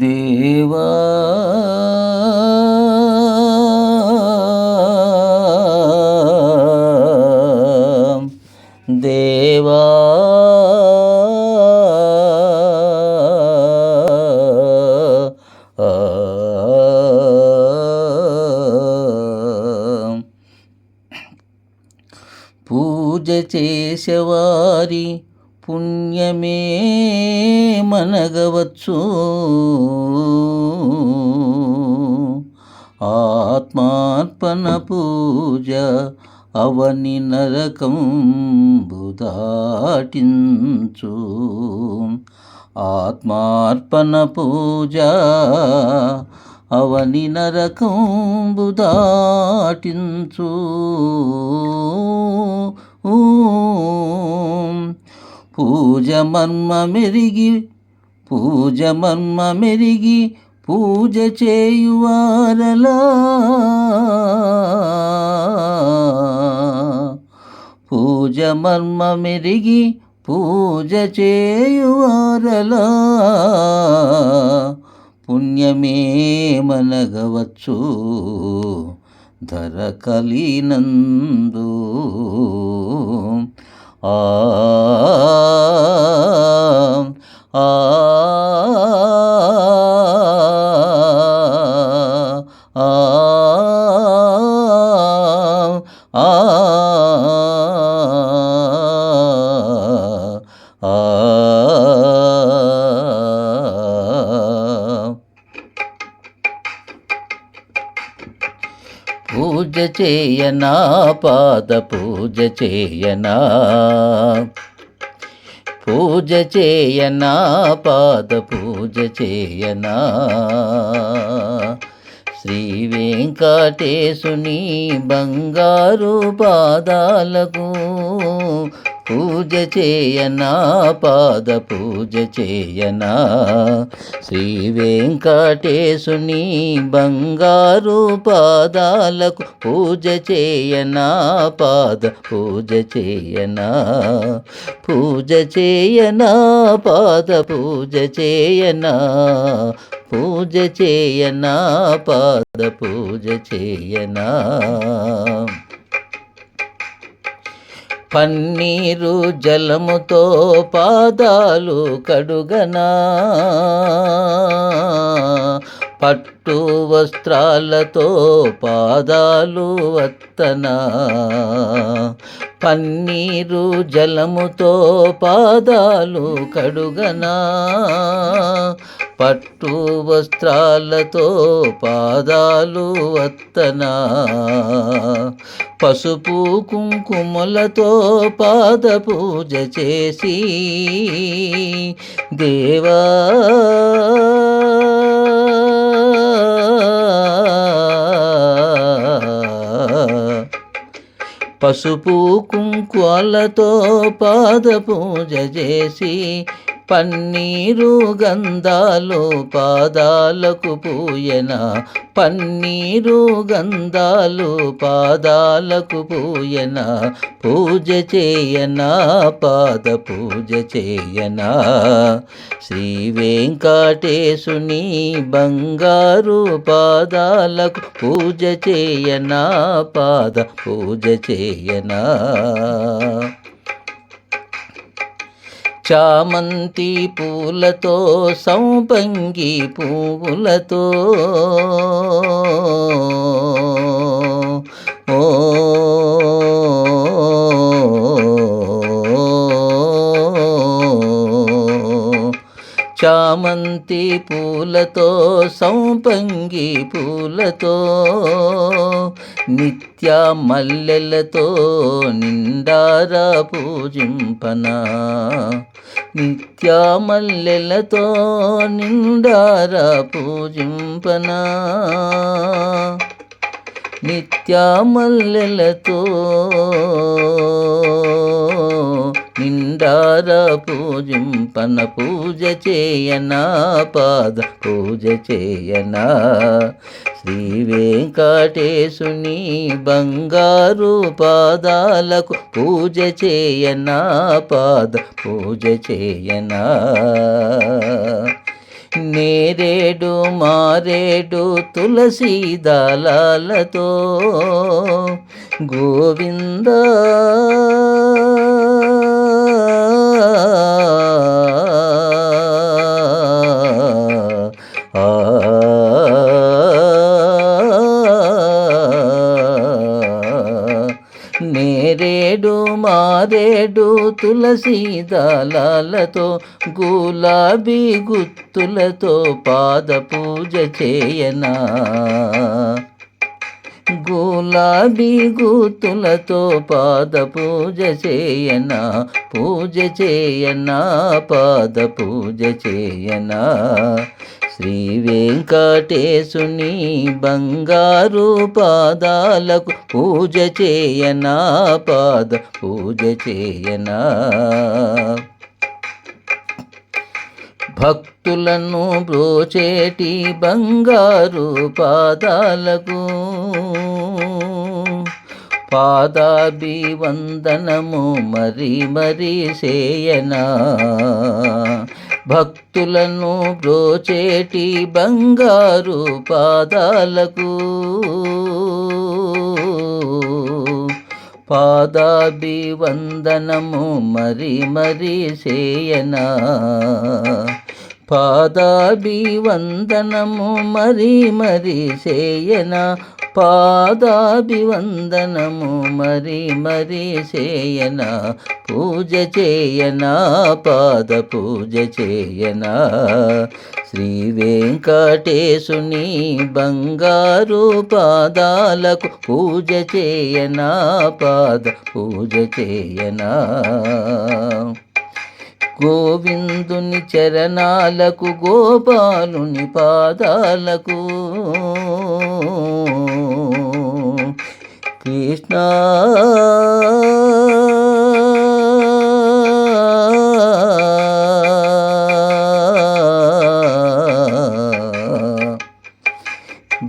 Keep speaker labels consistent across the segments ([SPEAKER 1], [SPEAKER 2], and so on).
[SPEAKER 1] దేవా మనగవచ్చు. ఆత్మార్పణ పూజ అవని నరకం బుదాటించు ఆత్మార్పణ పూజ అవని నరకం బుదాటించు ఊ పూజ మర్మ మెరిగి పూజ మర్మ మెరిగి పూజ చేయువారలా. పూజ మర్మ మెరిగి పూజ చేయువారలా. పుణ్యమే మనగవచ్చు ధర కలినందు ఆ ఆ పూజ చేయనా పాద పూజ చేయనా? పూజ చేయనా పాద పూజ చేయనా? శ్రీ వెంకటేశుని బంగారు పాదాలకు పూజ చేయనా పాద పూజ చేయనా? శ్రీ వెంకటేశుని బంగారు పాదాలకు పూజ చేయనా పాద పూజ చేయనా? పూజ చేయనా పాద పూజ చేయనా? పూజ చేయనా పాద పూజ చేయనా? పన్నీరు జలముతో పాదాలు కడుగనా. పట్టు వస్త్రాలతో పాదాలు వత్తన. పన్నీరు జలముతో పాదాలు కడుగనా. పట్టు వస్త్రాలతో పాదాలు వత్తనా. పసుపు కుంకుమలతో పాద పూజ చేసి దేవా పసుపు కుంకులతో పాద పూజ చేసి పన్నీరు గంధాలు పాదాలకు పూయన? పన్నీరు గంధాలు పాదాలకు పూయన? పూజ చేయన? పాద పూజ చేయన? శ్రీ వెంకటేశుని బంగారు పాదాలకు పూజ చేయన? పాద పూజ చేయనా? చామంతి పూలతో సంపంగి పువ్వులతో చామంతి పూలతో సంపంగి పూలతో నిత్య మల్లెలతో నిండారా పూజింపనా. నిత్య మల్లెలతో నిండారా పూజింపనా. నిత్య మల్లెలతో నిండార పూజింపన పూజ చేయనా పాద పూజ చేయనా? శ్రీ వెంకటేశుని బంగారు పాదాలకు పూజ చేయనా పాద పూజ చేయనా? నేరేడు మారేడు తులసి దళాలతో గోవిందా నేరేడు మారేడు తులసి దళాలతో గులాబీ గుత్తులతో పాద పూజ చేయనా? గులాబీ గుతులతో పాద పూజ చేయనా పూజ చేయనా పాద పూజ చేయనా? శ్రీ వెంకటేశుని బంగారు పాదాలకు పూజ చేయనా పాద పూజ చేయనా? భక్తులను బ్రోచేటి బంగారు పాదాలకు పాదాభివందనము మరి మరి చేయనా భక్తులను బ్రోచేటి బంగారు పాదాలకు. పాదాభివందనము మరి మరి చేయనా పాదాభివందనము మరి మరి చేయనా పాదాభివందనము. మరి మరి చేయనా? పూజ చేయనా? పాద పూజ చేయనా? శ్రీ వెంకటేశుని బంగారు పాదాలకు పూజ చేయనా? పాద పూజ చేయనా? గోవిందుని చరణాలకు గోపాలుని పాదాలకు కృష్ణ.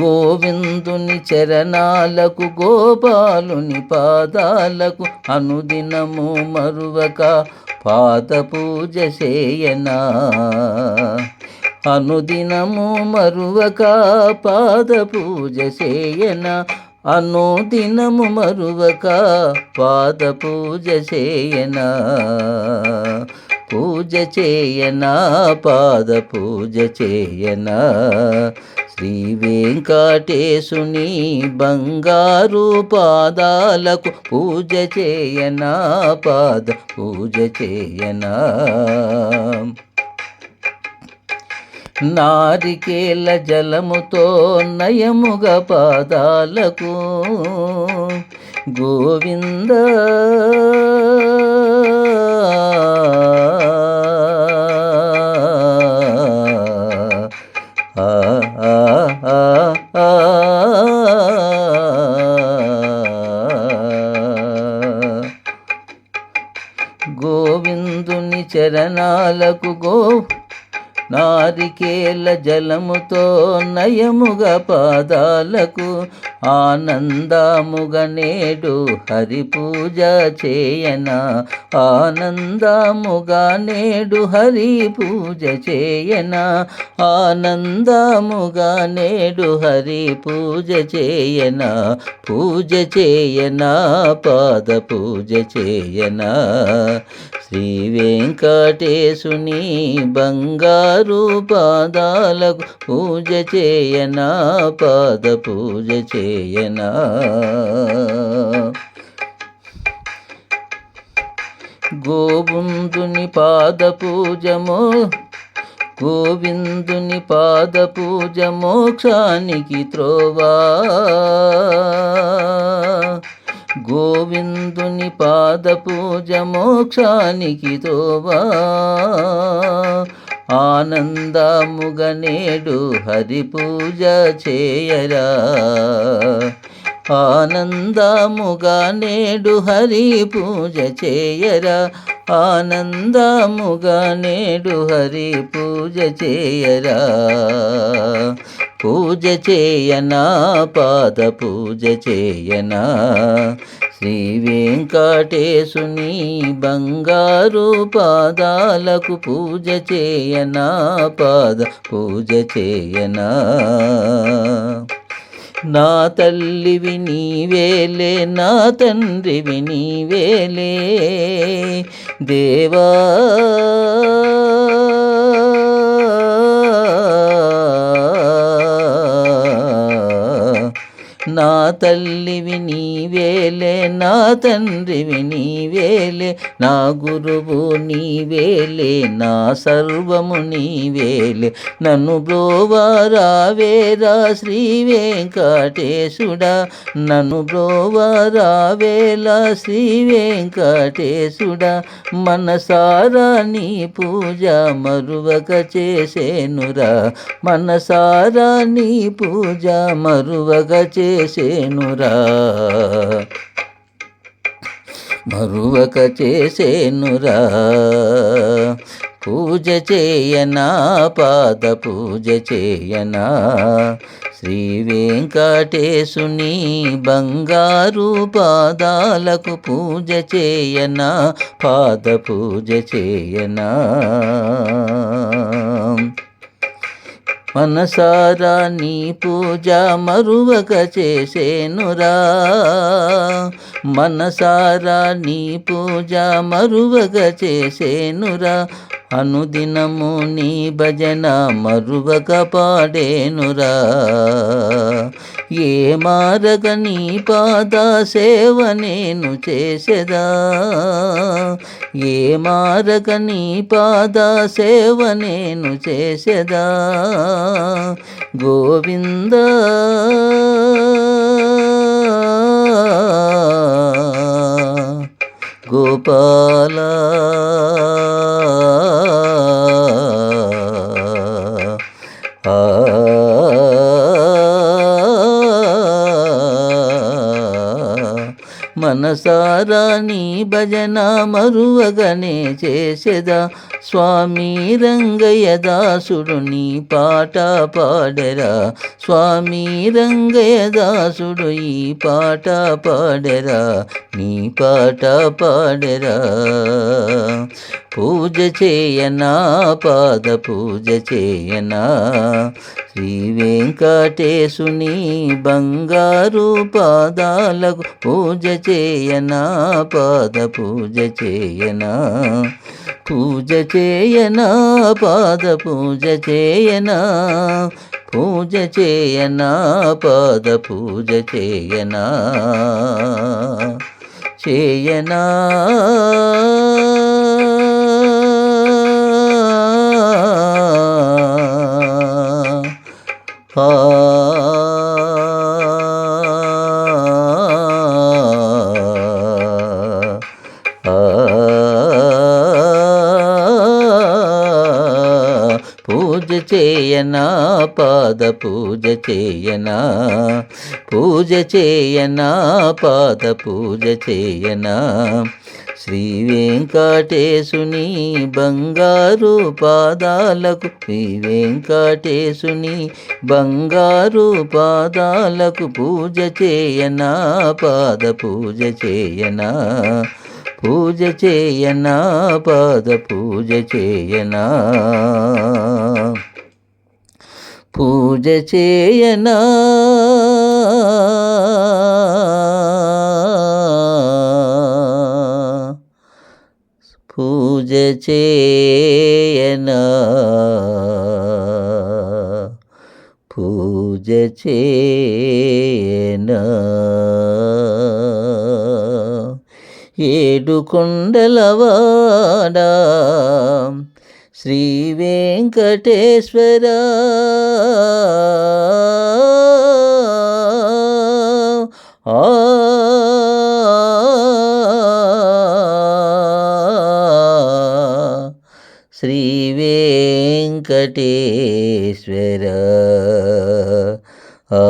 [SPEAKER 1] గోవిందుని చరణాలకు గోపాలుని పాదాలకు అనుదినము మరువక పాద పూజ చేయనా? అనుదినము మరువక పాద పూజ చేయనా? అనుదినము మరువక పాద పూజ చేయనా? పూజ చేయనా? పాద పూజ చేయనా? శ్రీ వెంకటేశుని బంగారు పాదాలకు పూజ చేయనా? పాద పూజ చేయనా? నారికేల జలముతో నయముగ పాదాలకు గోవింద. ఆ గోవిందుని చరణాలకు గో నారికేల జలముతో నయముగా పాదాలకు ఆనందముగ నేడు హరి పూజ చేయనా. ఆనందముగా నేడు హరి పూజ చేయనా. ఆనందముగా నేడు హరి పూజ చేయనా. పూజ చేయనా పాద పూజ చేయనా. శ్రీ వెంకటేశుని బంగారు పాదాలకు పూజ చేయనా? పాద పూజ చేయనా? గోవిందుని పాద పూజము గోవిందుని పాద పూజ మోక్షానికి త్రోవా? గోవిందుని పాద పూజ మోక్షానికి త్రోవా? ఆనందముగ నేడు హరి పూజ చేయరా. ఆనందముగా నేడు హరి పూజ చేయరా. ఆనందముగా నేడు హరి పూజ చేయరా. పూజ చేయనా పాద పూజ చేయనా? శ్రీ వెంకటేశుని బంగారు పాదాలకు పూజ చేయనా పాద పూజ చేయనా? నా తల్లివి నీవేలే నా తండ్రివి నీవేలే దేవా తల్లివి నీవేలే నా తండ్రివి నీవేలే నా గురువు నీవేలే నా సర్వము నీవేలే. నన్ను బ్రోవారావేరా శ్రీ వెంకటేశుడా నన్ను బ్రోవారావేలా శ్రీ వెంకటేశుడా మనసారా నీ పూజ మరువక చేసేనురా మనసారా నీ పూజ మరువక చేసేనురా. మరువక చేసేనురా. పూజ చేయనా పాద పూజ చేయనా? శ్రీ వెంకటేశుని బంగారు పాదాలకు పూజ చేయనా పాద పూజ చేయనా? మనసారా నీ పూజ మరువక చేసేనురా. మనసారా నీ పూజ మరువక చేసేనురా. అనుదినము నీ భజన మరువక పాడేనురా. ఏ మారగ నీ పాద సేవ నేను చేసేదా. ఏ మారగ నీ పాద సేవ నేను చేసేదా. గోవింద గోపాలా మనసారా నీ భజన మరువగనే చేసెదా? స్వామి రంగయ్య దాసుడు నీ పాట పాడరా. స్వామి రంగయ్య దాసుడు ఈ పాట పాడరా. నీ పాట పాడరా. పూజ చేయనా పాద పూజ చేయనా. శ్రీ వెంకటేశుని బంగారు పాదాలకు పూజ చేయనా పాద పూజ చేయనా. పూజ చేయనా పాద పూజ చేయనా. పూజ చేయనా పాద పూజ చేయనా. చేయనా? పూజ చేయనా? పాద పూజ చేయనా? పూజ చేయనా పాత పూజ చేయనా? శ్రీ వెంకటేశుని బంగారు పాదాలకు శ్రీ వెంకటేశుని బంగారు పాదాలకు పూజ చేయనా పాద పూజ చేయనా? పూజ చేయనా పాద పూజ చేయనా? పూజ చేయనా చేయనా. పూజ చేయనా. ఏడు కొండలవాడా శ్రీ వెంకటేశ్వరా. వెంకటేశ్వర. ఆ